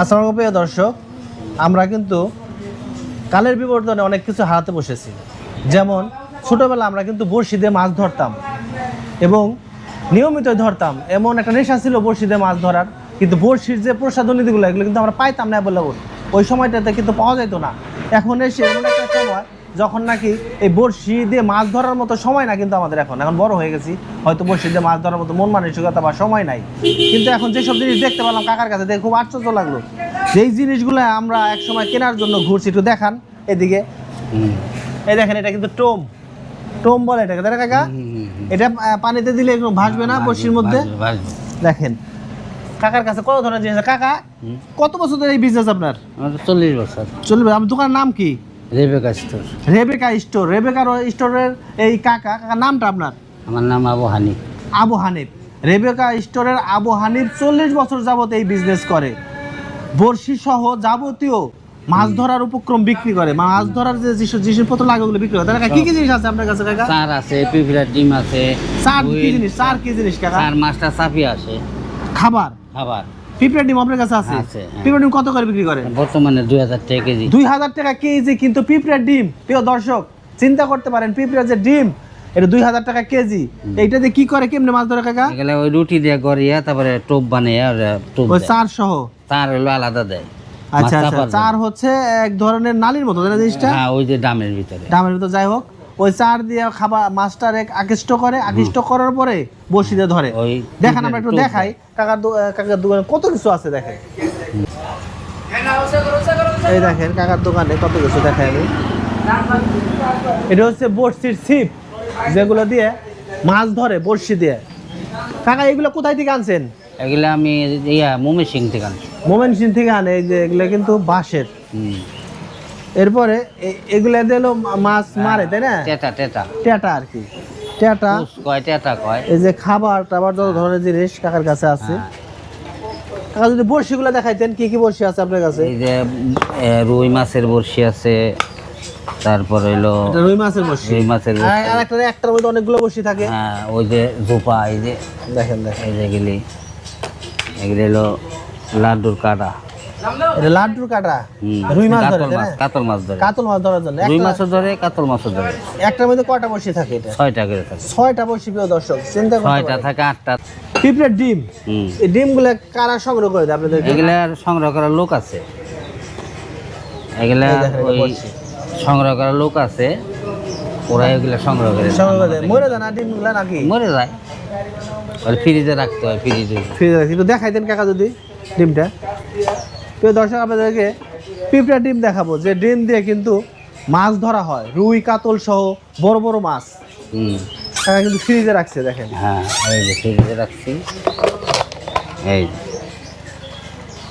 আসসালামু প্রিয় দর্শক, আমরা কিন্তু কালের বিবর্তনে অনেক কিছু হারাতে বসেছি। যেমন ছোটোবেলা আমরা কিন্তু দিয়ে মাছ ধরতাম এবং নিয়মিত ধরতাম। এমন একটা নেশা ছিল দিয়ে মাছ ধরার, কিন্তু বড়শির যে প্রসাধনীগুলো, এগুলো কিন্তু আমরা পাইতাম না অ্যাভেলেবল ওই সময়টাতে কিন্তু পাওয়া যেত না। এখন এসে এমন একটা সময় যখন নাকি এই বড়শি দিয়ে মাছ ধরার মতো সময় না কিন্তু আমাদের এখন। এখন বড় হয়ে গেছি হয়তো বড়শি দিয়ে মাছ ধরার মতো মন মানসিকতা বা সময় নাই। কিন্তু এখন যেসব জিনিস দেখতে পেলাম কাকার কাছে দেখে খুব আশ্চর্য লাগল। যেই জিনিসগুলো আমরা একসময় কেনার জন্য ঘুরছি একটু দেখান এদিকে। এই দেখেন এটা কিন্তু টোম। টোম বলে এটাকে তাই কাকা? এটা পানিতে দিলে একটু ভাসবে না বড়শির মধ্যে? দেখেন কাকার কাছে কত ধরনের জিনিস আছে? কাকা কত বছর ধরে এই বিজনেস আপনার? চল্লিশ বছর। চলবে আমার দোকানের নাম কি? Rebecca store. Rebecca store Rebecca স্টোরের এই কাকা কাকার নামটা আপনার? আমার নাম আবু হানিফ। আবু হানিফ। রেবেকা স্টোরের আবু হানিফ চল্লিশ বছর যাবত এই বিজনেস করে। বড়শি সহ যাবতীয় মাছ ধরার উপক্রম বিক্রি করে। মাছ ধরার যে যেসব জিনিসপত্র লাগে ওগুলো বিক্রি করে। কাকা? কি কি জিনিস আছে আপনার কাছে কাকা? চার আছে পিঁপড়ার ডিম আছে চার কি জিনিস চার কি জিনিস কাকা? চার মাছটা চাপি আছে খাবার? খাবার। পিঁপড়া ডিম আপনার কাছে আছে? হ্যাঁ। পিঁপড়া ডিম কত করে বিক্রি করেন? বর্তমানে দুই হাজার টাকা কেজি। দুই হাজার টাকা কেজি কিন্তু পিঁপড়ার ডিম প্রিয় দর্শক চিন্তা করতে পারেন পিঁপড়ার যে ডিম এটা দুই হাজার টাকা কেজি। এইটা দিয়ে কি করে কেমনে মাছ ধরে কাকা? এগুলো ওই রুটি দিয়ে গড়িয়া তারপরে টোপ বানিয়ে টোপ ওই চার সহ? চার হলো আলাদা দেয়। আচ্ছা আচ্ছা চার হচ্ছে এক ধরনের নালির মতো জিনিসটা? হ্যাঁ ওই যে ডামের ভিতরে। ডামের ভিতর যাই হোক। ওই চার দিয়ে খাবার মাছটার এক আকৃষ্ট করে আকৃষ্ট করার পরে বসি দিয়ে ধরে দেখেন আমরা একটু দেখাই কাকার কাকার দোকানে কত কিছু আছে দেখেন। এই দেখেন কাকার দোকানে কত কিছু দেখাই আমি। এটা হচ্ছে বড়শির ছিপ যেগুলো দিয়ে মাছ ধরে বড়শি দিয়ে। কাকা এগুলো কোথায় থেকে আনছেন? এগুলো আমি ইয়া মুমি সিং থেকে আনছি। মোমেন সিং থেকে আনে এই যে এগুলো কিন্তু বাঁশের। হুম। এরপরে এগুলো দিয়ে হলো মাছ মারে তাই না? টেটা টেটা। টেটা আর কি। টেটা। কয় টেটা কয়। এই যে খাবার টাবার যত ধরনের জিনিস কাকার কাছে আছে। হ্যাঁ। কাকা যদি বড়শিগুলো দেখাইতেন কি কি বড়শি আছে আপনার কাছে? এই যে রুই মাছের বড়শি আছে। তারপর হইল রুই মাছের বড়শি। রুই মাছের বড়শি। আর একটা একটার মধ্যে অনেকগুলো বড়শি থাকে। হ্যাঁ ওই যে জোপা এই যে। দেখেন দেখেন। এই যে এগুলি। এগুলি হলো লাড্ডুর কাটা। এটা লাড্ডুর কাটা। রুই মাছ ধরে কাতল মাছ ধরে। কাতল মাছ ধরার জন্য। রুই মাছও ধরে কাতল মাছও ধরে। একটার মধ্যে কয়টা বড়শি থাকে এটা? ছয়টা করে থাকে। ছয়টা বড়শি প্রিয় দর্শক চিন্তা করতে ছয়টা থাকে আটটা। পিঁপড়ের ডিম। এই ডিমগুলো কারা সংগ্রহ করে দেয় আপনাদের এগুলা সংগ্রহ করার লোক আছে। এগুলা ওই সংগ্রহ করার লোক আছে ওরা এগুলা সংগ্রহ করে সংগ্রহ করে মরে যায় না ডিমগুলো নাকি? মরে যায়। ফ্রিজে রাখতে হয় ফ্রিজে। ফ্রিজে রাখি। একটু দেখাই দেন কাকা যদি ডিমটা। প্রিয় দর্শক আপনাদেরকে পিঁপড়া ডিম দেখাবো যে ডিম দিয়ে কিন্তু মাছ ধরা হয় রুই কাতল সহ বড় বড় মাছ। হুম। কাকা কিন্তু ফ্রিজে রাখছে দেখেন। হ্যাঁ এই যে ফ্রিজে রাখছি। এই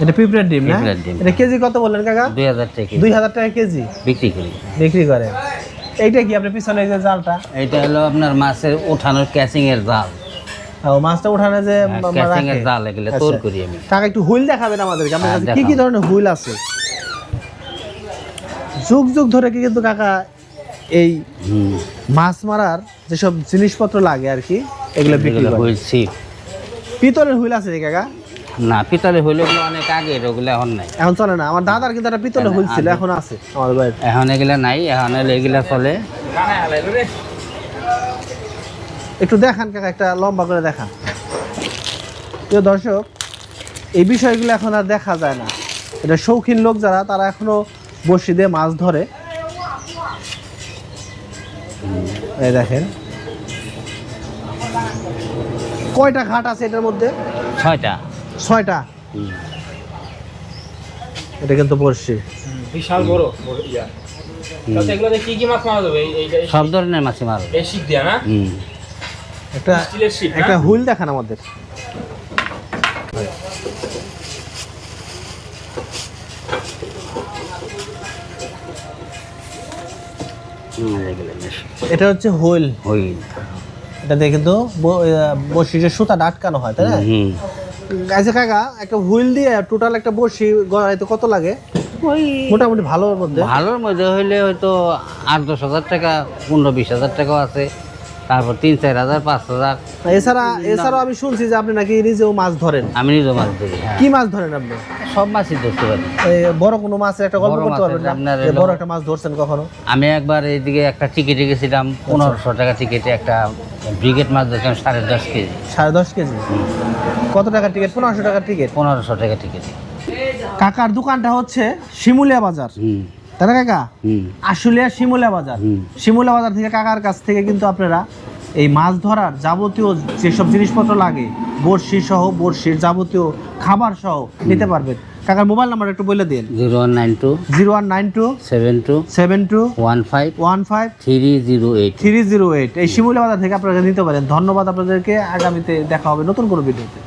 এটা পিঁপড়ার ডিম না। এটা কেজি কত বললেন কাকা? দুই হাজার টাকা দুই হাজার টাকা কেজি? বিক্রি করি। বিক্রি করে। এইটা কি আপনার পিছনে এই যে জালটা? এটা হলো আপনার মাছের ওঠানোর ক্যাচিং এর জাল। ও, মাছটা যে ক্যাচিং এর জাল এগুলো আচ্ছা। তোর করি আমি। কাকা একটু হুইল দেখাবেন আমাদেরকে। আপনার হ্যাঁ, কাছে কি কি ধরনের হুইল আছে? যুগ যুগ ধরে কি কিন্তু কাকা এই মাছ মারার যেসব জিনিসপত্র লাগে আর কি এগুলো বিক্রি হুইল ছিপ পিতলের হুইল আছে কাকা? না পিতলে হইলে ওগুলো অনেক আগে ওগুলো এখন নাই। এখন চলে না। আমার দাদার কিন্তু একটা পিতলের হুইল ছিল এখন আছে। আমাদের এখন এগুলা নাই এখন এগুলা চলে। একটু দেখান কাকা একটা লম্বা করে দেখান। প্রিয় দর্শক এই বিষয়গুলো এখন আর দেখা যায় না। এটা শৌখিন লোক যারা তারা এখনও বসি দিয়ে মাছ ধরে। এই দেখেন। কয়টা ঘাট আছে এটার মধ্যে? ছয়টা। ছয়টা? এটা কিন্তু বড়শি। বিশাল বড় ইয়া। কি কি মাছ মারা যাবে? এই এই এই- সব ধরনের মাছই মারো এই শিক দিয়া না? হুম। একটা একটা হুইল দেখান আমাদের। এটা হচ্ছে হুইল। হইল। এটাতে কিন্তু বসি যে সুতাটা আটকানো হয় তাই না? হুম। আচ্ছা কাকা একটা হুইল দিয়ে টোটাল একটা বসি গড়াইতে কত লাগে? ওই মোটামুটি ভালোর মধ্যে। ভালোর মধ্যে হইলে হয়তো আট দশ হাজার টাকা পনেরো বিশ হাজার টাকাও আছে। তারপর তিন চার হাজার পাঁচ হাজার। এছাড়া এছাড়াও আমি শুনছি যে আপনি নাকি নিজেও মাছ ধরেন। আমি নিজেও মাছ ধরি হ্যাঁ। কি মাছ ধরেন আপনি? সব মাছই ধরতে পারি। এই বড় কোনো মাছের একটা গল্প করতে পারবেন আপনার বড় একটা মাছ ধরছেন কখনো? আমি একবার এইদিকে একটা টিকিটে গেছিলাম পনেরোশো টাকা টিকিটে একটা ব্রিগেড মাছ ধরছিলাম সাড়ে দশ কেজি। সাড়ে দশ কেজি? কত টাকার টিকিট পনেরোশো টাকার টিকিট পনেরোশো টাকা টিকিট কাকার দোকানটা হচ্ছে শিমুলিয়া বাজার। তাই না কাকা? হুম। আশুলিয়া শিমুলিয়া বাজার। হুম। শিমুলিয়া বাজার থেকে কাকার কাছ থেকে কিন্তু আপনারা এই মাছ ধরার যাবতীয় যেসব জিনিসপত্র লাগে বড়শি সহ বড়শির যাবতীয় খাবার সহ নিতে পারবেন। কাকার মোবাইল নাম্বার একটু বলে দিন। Zero one nine two zero one nine two seven two seven two one five one five three zero eight. Three zero eight. এই শিমুলিয়া বাজার থেকে আপনারা নিতে পারেন ধন্যবাদ আপনাদেরকে। আগামীতে দেখা হবে নতুন কোনো ভিডিওতে।